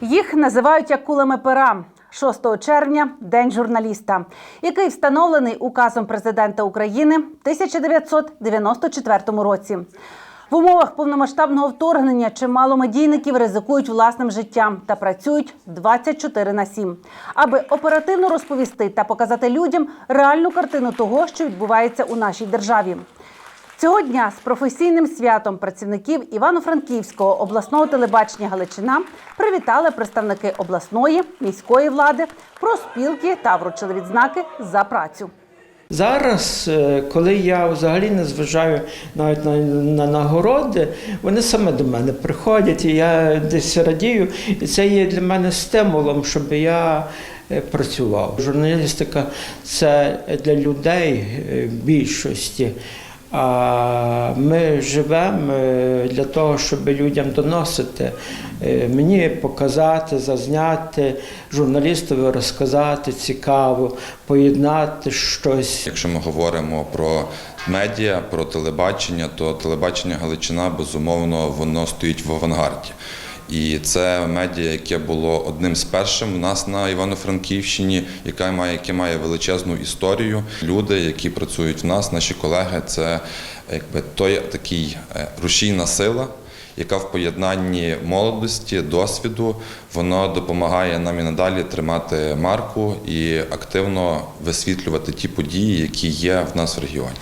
Їх називають як кулами пера. 6 червня День журналіста, який встановлений указом президента України в 1994 році. В умовах повномасштабного вторгнення чимало медійників ризикують власним життям та працюють 24 на 7, аби оперативно розповісти та показати людям реальну картину того, що відбувається у нашій державі. Цього дня з професійним святом працівників Івано-Франківського обласного телебачення Галичина привітали представники обласної міської влади, профспілки та вручили відзнаки за працю. Зараз, е, коли я взагалі не зважаю навіть на, на нагороди, вони саме до мене приходять, і я десь радію. І це є для мене стимулом, щоб я е, працював. Журналістика це для людей е, більшості. А ми живемо е, для того, щоб людям доносити, е, мені показати, зазняти, журналістові розказати цікаво, поєднати щось. Якщо ми говоримо про медіа, про телебачення, то телебачення Галичина безумовно воно стоїть в авангарді. І це медіа, яке було одним з першим у нас на Івано-Франківщині, яка має, яке має величезну історію. Люди, які працюють в нас, наші колеги, це якби той такий е, рушійна сила, яка в поєднанні молодості, досвіду, воно допомагає нам і надалі тримати марку і активно висвітлювати ті події, які є в нас в регіоні.